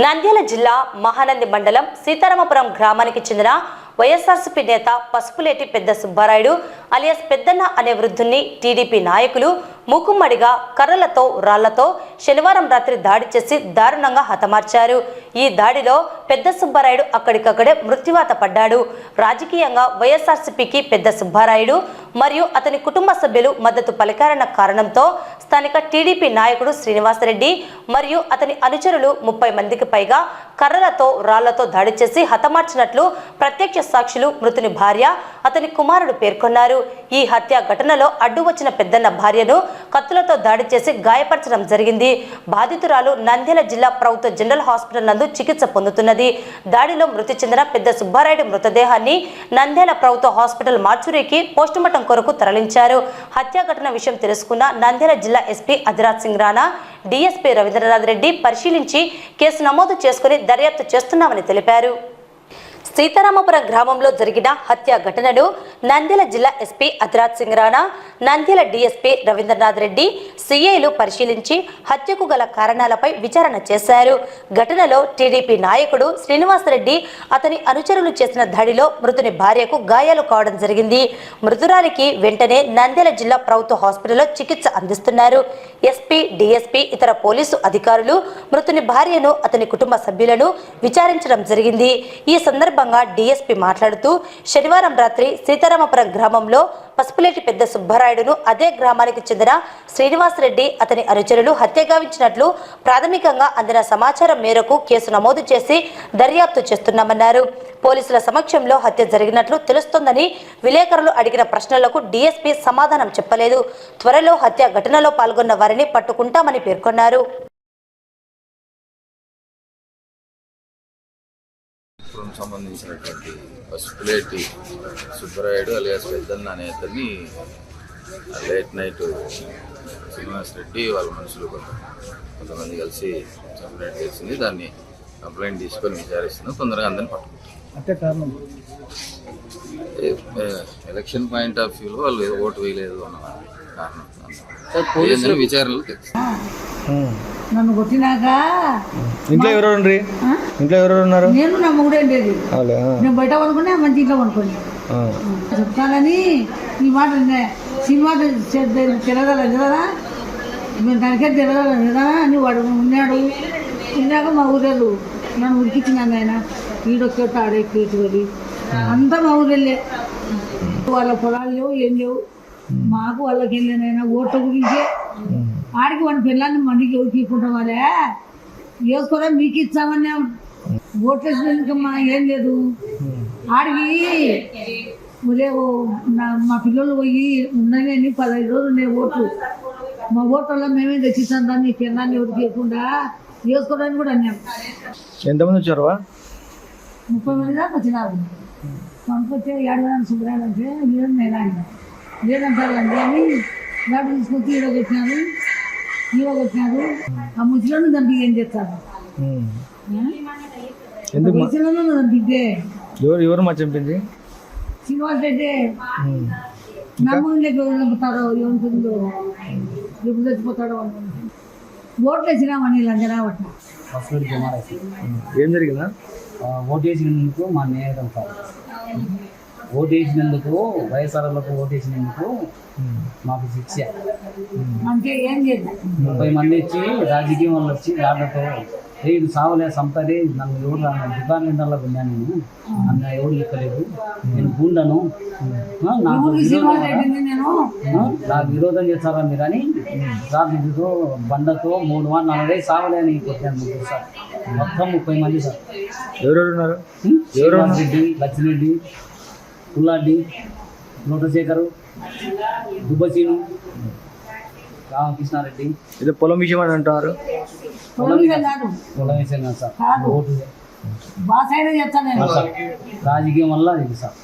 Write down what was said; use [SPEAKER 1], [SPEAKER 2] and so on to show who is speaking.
[SPEAKER 1] నంద్యాల జిల్లా మహానంది మండలం సీతారామపురం గ్రామానికి చెందిన వైఎస్ఆర్సీపీ నేత పసుపులేటి పెద్ద సుబ్బారాయుడు అలియాస్ పెద్దన్న అనే వృద్ధుణ్ణి టీడీపీ నాయకులు మూకుమ్మడిగా కర్రలతో రాళ్ళతో శనివారం రాత్రి దాడి చేసి దారుణంగా హతమార్చారు. ఈ దాడిలో పెద్ద సుబ్బారాయుడు అక్కడికక్కడే మృత్యువాత పడ్డాడు. రాజకీయంగా వైఎస్ఆర్సీపీకి పెద్ద సుబ్బారాయుడు మరియు అతని కుటుంబ సభ్యులు మద్దతు పలికారన్న కారణంతో స్థానిక టీడీపీ నాయకుడు శ్రీనివాసరెడ్డి మరియు అతని అనుచరులు ముప్పై మందికి పైగా కర్రలతో రాళ్ళతో దాడి చేసి హతమార్చినట్లు ప్రత్యక్ష సాక్షులు మృతుని భార్య అతని కుమారుడు పేర్కొన్నారు. ఈ హత్య ఘటనలో అడ్డు వచ్చిన పెద్దన్న భార్యను కత్తులతో దాడి చేసి గాయపరచడం జరిగింది. బాధితురాలు నంద్యాల జిల్లా ప్రభుత్వ జనరల్ హాస్పిటల్ నందు చికిత్స పొందుతున్నది. దాడిలో మృతి చెందిన పెద్ద సుబ్బారాయుడు మృతదేహాన్ని నంద్యాల ప్రభుత్వ హాస్పిటల్ మార్చురీకి పోస్టుమార్టం కొరకు తరలించారు. హత్య ఘటన విషయం తెలుసుకున్న నంద్యాల జిల్లా ఎస్పీ అధిరాజ్ సింగ్ రాణా డీఎస్పీ రవీంద్రనాథ్ రెడ్డి పరిశీలించి కేసు నమోదు చేసుకుని దర్యాప్తు చేస్తున్నామని తెలిపారు. సీతారామపురం గ్రామంలో జరిగిన హత్య ఘటనను నంద్యాల జిల్లా ఎస్పీ అధిరాజ్ సింగ్ రాణా నంద్యాల డీఎస్పీ రవీంద్రనాథ్ రెడ్డి సిఐలు పరిశీలించి హత్యకు గల కారణాలపై విచారణ చేశారు. ఘటనలో టీడీపీ నాయకుడు శ్రీనివాసరెడ్డి అతని అనుచరులు చేసిన దాడిలో మృతుని భార్యకు గాయాలు కావడం జరిగింది. మృతురాలికి వెంటనే నంద్యాల జిల్లా ప్రభుత్వ హాస్పిటల్లో చికిత్స అందిస్తున్నారు. ఎస్పీ డీఎస్పీ ఇతర పోలీసు అధికారులు మృతుని భార్యను అతని కుటుంబ సభ్యులను విచారించడం జరిగింది. ఈ సందర్భంగా డీఎస్పీ మాట్లాడుతూ శనివారం రాత్రి సీతారామపురం గ్రామంలో పసుపులేటి పెద్ద సుబ్బారాయుడును అదే గ్రామానికి చెందిన శ్రీనివాసరెడ్డి అతని అనుచరులు హత్యగావించినట్లు ప్రాథమికంగా అందిన సమాచారం మేరకు కేసు నమోదు చేసి దర్యాప్తు చేస్తున్నామన్నారు. పోలీసుల సమక్షంలో హత్య జరిగినట్లు తెలుస్తోందని విలేకరులు అడిగిన ప్రశ్నలకు డీఎస్పీ సమాధానం చెప్పలేదు. త్వరలో హత్య ఘటనలో పాల్గొన్న వారిని పట్టుకుంటామని పేర్కొన్నారు.
[SPEAKER 2] పురం సంబంధించినటువంటి పసుపులేటి సుబ్బరాయుడు అలియాస్ పెద్దన్న అనే అతన్ని లేట్ నైట్ శ్రీనివాస్ రెడ్డి వాళ్ళ మనుషులు కొంత కొంతమంది కలిసి కంప్లైంట్ చేసింది. దాన్ని కంప్లైంట్ తీసుకొని విచారిస్తున్నాం తొందరగా అందరిని పట్టుకుంటాం ఎలక్షన్ పాయింట్ ఆఫ్ వ్యూలో వాళ్ళు ఏదో ఓటు వేయలేదు అన్న కారణం విచారణలో
[SPEAKER 3] నన్ను కొట్టినాక
[SPEAKER 4] ఇంట్లో ఉండ్రి ఇంట్లో ఉన్నారు
[SPEAKER 3] నేను నా మొగుడే లేదు
[SPEAKER 4] వాళ్ళే, ఆ,
[SPEAKER 3] నేను బయట పడుకునే మంచి ఇంట్లో. చెప్తానని ఈ మాట సినిమా తిరగలేదు కదా మేము దానికే తిరగలేదు కదా అని వాడు ఉన్నాడు. తిన్నాక మా ఊరేళ్ళు నన్ను ఉరికిచ్చినాను ఆయన ఈడొక్కటి ఆడెక్కేసి అంతా మా ఊరెళ్ళే. వాళ్ళ పొలాలు లేవు ఏం లేవు. మాకు వాళ్ళకి వెళ్ళినైనా ఓట్ల గురించే. ఆడికి వాడి పిల్లల్ని మండికి ఎవరు తీసుకుంటాం వాళ్ళే వేసుకోరా మీకు ఇచ్చామని ఓట్లు వేసినాకమ్మా ఏం లేదు. ఆడికి ఒరే మా పిల్లలు పోయి ఉన్నాయని పదహైదు రోజులు ఉన్నాయి ఓట్లు. మా ఓట్లలో మేమే తెచ్చిస్తాం దాన్ని పిల్లల్ని ఎవరికి ఇవ్వకుండా వేసుకోవడానికి కూడా అన్నాం.
[SPEAKER 4] ఎంతమంది వచ్చారు?
[SPEAKER 3] ముప్పై మంది దాకా వచ్చినారు. పంపొచ్చే ఏడవడానికి శుభ్రాలు అంటే లేదు నేను ఆయన లేదంటారు అండి అని గాడి తీసుకొచ్చి ఈడ పెట్టినారు ఈడ పెట్టినారు ఆ ముసలను దంపి ఏం చేస్తారు? ముసలను దంపితే
[SPEAKER 4] ఎవరు ఎవరు మా చంపింది?
[SPEAKER 3] శ్రీనివాస్ రెడ్డి. ఎవరు చంపుతారో ఏముంటుందో ఎప్పుడు చచ్చిపోతాడో. ఓట్లు వేసినామని లంజనా పట్టిన
[SPEAKER 4] ఏం జరిగిందా?
[SPEAKER 5] ఓటు వేసినందుకు మా నేరం ఓటు వేసినందుకు వైఎస్ఆర్లకు ఓటు వేసినందుకు మాకు శిక్ష.
[SPEAKER 3] అంటే ఏం చేద్దాం
[SPEAKER 5] ముప్పై మంది వచ్చి రాజకీయం వాళ్ళు వచ్చి వాళ్ళతో ఇది సావలే సంపదే నన్ను ఎవరు దుకాణం నిండాలో విన్నాను నేను. నన్ను ఎవరు ఇక్కలేదు నేను గుండను. నాకు విరోధం చేస్తారా మీరు అని రాజకీయతో బండతో మూడు వారు నలభై సావలే అని కొట్టాను ముగ్గురు సార్. మొత్తం ముప్పై మంది సార్.
[SPEAKER 4] ఎవరెవరు ఉన్నారు?
[SPEAKER 5] శ్రీనివాస్ రెడ్డి లక్ష్మిరెడ్డి పుల్లారెడ్డి లోటశేఖరు దుబ్బసీను రామకృష్ణారెడ్డి.
[SPEAKER 4] ఏదో పొలం విషయం అని అంటున్నారు
[SPEAKER 3] పొలం మీద కాదు
[SPEAKER 5] పొలమేశ్వర సార్.
[SPEAKER 3] కాదు.
[SPEAKER 5] ఓటు. రాజకీయం వల్ల ఇది సార్.